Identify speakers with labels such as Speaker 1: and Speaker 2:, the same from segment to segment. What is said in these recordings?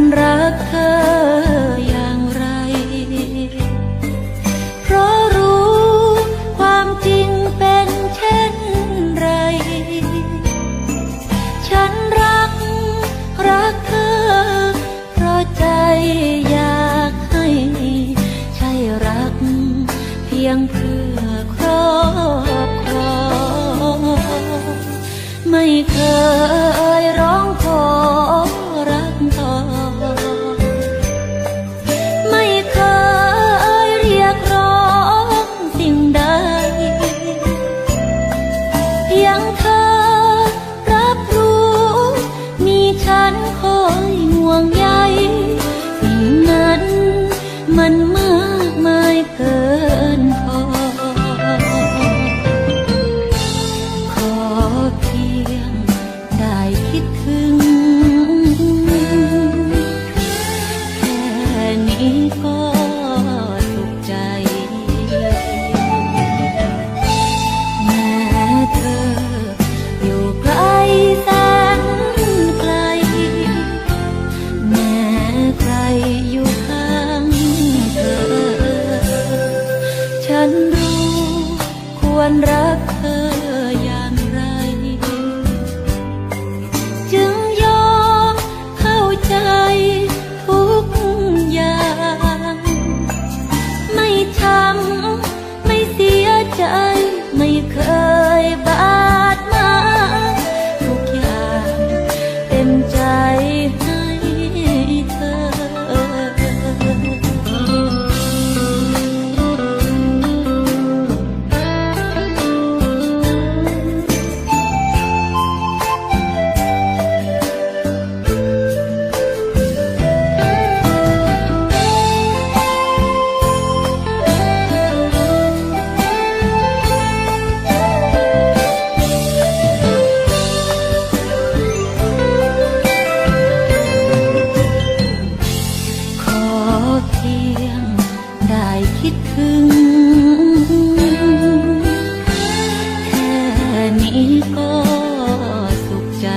Speaker 1: มันรักเธออย่างไร เพราะรู้ความจริงเป็นเช่นไร ฉันรัก รักเธอ เพราะใจอยากให้ ใช่รักเพียงเพื่อ 海望呀。occur. ิดถึง แค่นี้ก็สุขใจ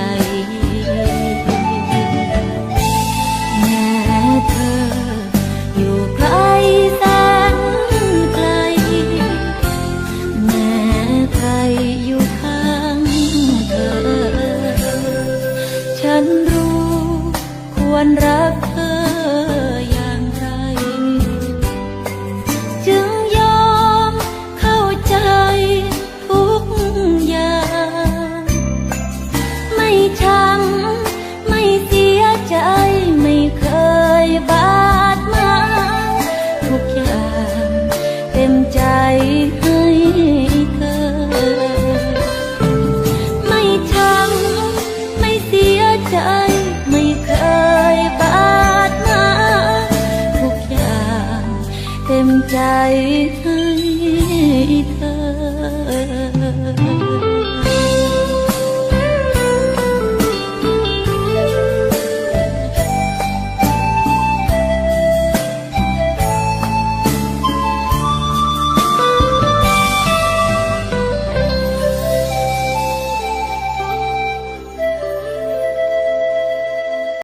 Speaker 1: แม้เธออยู่ไกลแสนไกล แม้ใครอยู่ข้างเธอ ฉันรู้ควรรัก life.